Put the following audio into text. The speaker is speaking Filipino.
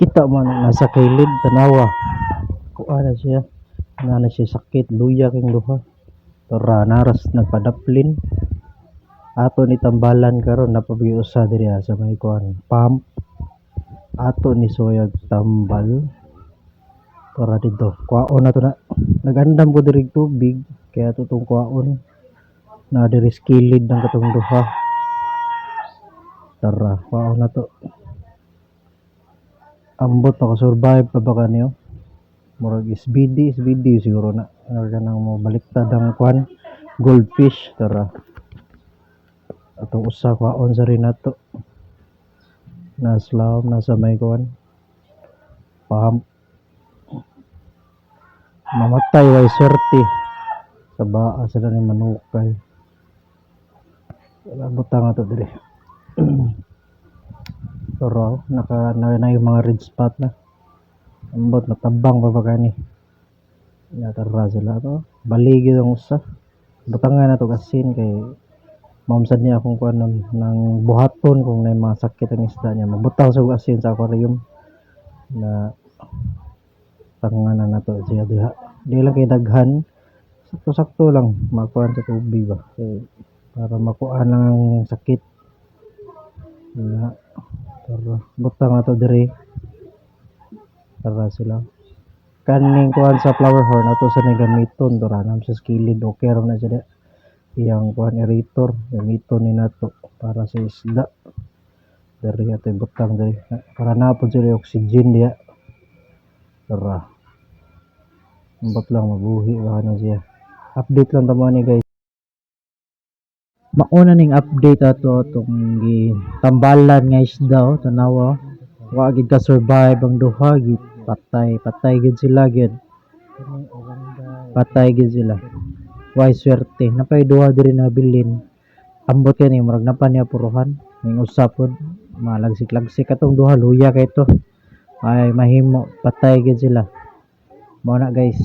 kita man na nasa kilid tanawa. Kuha na siya. Na na siya sakit luya king duha tara naras nagpadaplin. Ato ni tambalan karon napabiusa diri sa may kuan pump. Ato ni soyag tambal. Para dito kuhaon na to na. Nagandam ko diri tubig kaya to tong kuhaon. Na diri sa kilid ng katong duha tara kuhaon na to ambot makasurvive pa ba kanyo? Murag SBD SBD siguro na. Ka nang mo baliktad ang kwan goldfish tara. Atong usa kwaon sa rin nato na slam nasa may kwan. Paham. Mamatay way swerte. Sa baa sa ni manukay. Wala butang ato dire pero naka na, na yung mga red spot na. Ambot matabang pa ba kani? Natara sila to. Baligid ang usa. Butangan na to kasin kay mamsad niya akong kuan ng, ng buhaton kung may mga sakit ang isda niya. Mabutang sa asin sa aquarium. Na tanganan na to siya diha. Di lang kay daghan. Sakto sakto lang makuan sa tubig ba. Kay para makuha lang ang sakit. Na tara butang na to diri. Tara sila. Kaning kuan sa flower horn ato sa gamiton to ranam sa skilid. Okay ra na siya iyang kuan aerator gamiton ni nato para sa isda. Dari ato butang dari para napod sila yung oxygen diya tara. Ambot lang mabuhi. Ba na siya. Update lang tamo ni guys mauna ning update ato atong tambalan nga isda oh tanawa wa gid ka survive ang duha gid patay patay gid sila gid patay gid sila Way swerte. Napay duha diri na bilin. Ambot kani murag na pa niya puruhan. Ning usapon malagsik-lagsik atong duha luya kay to. Ay mahimo patay gid sila. Mo na guys.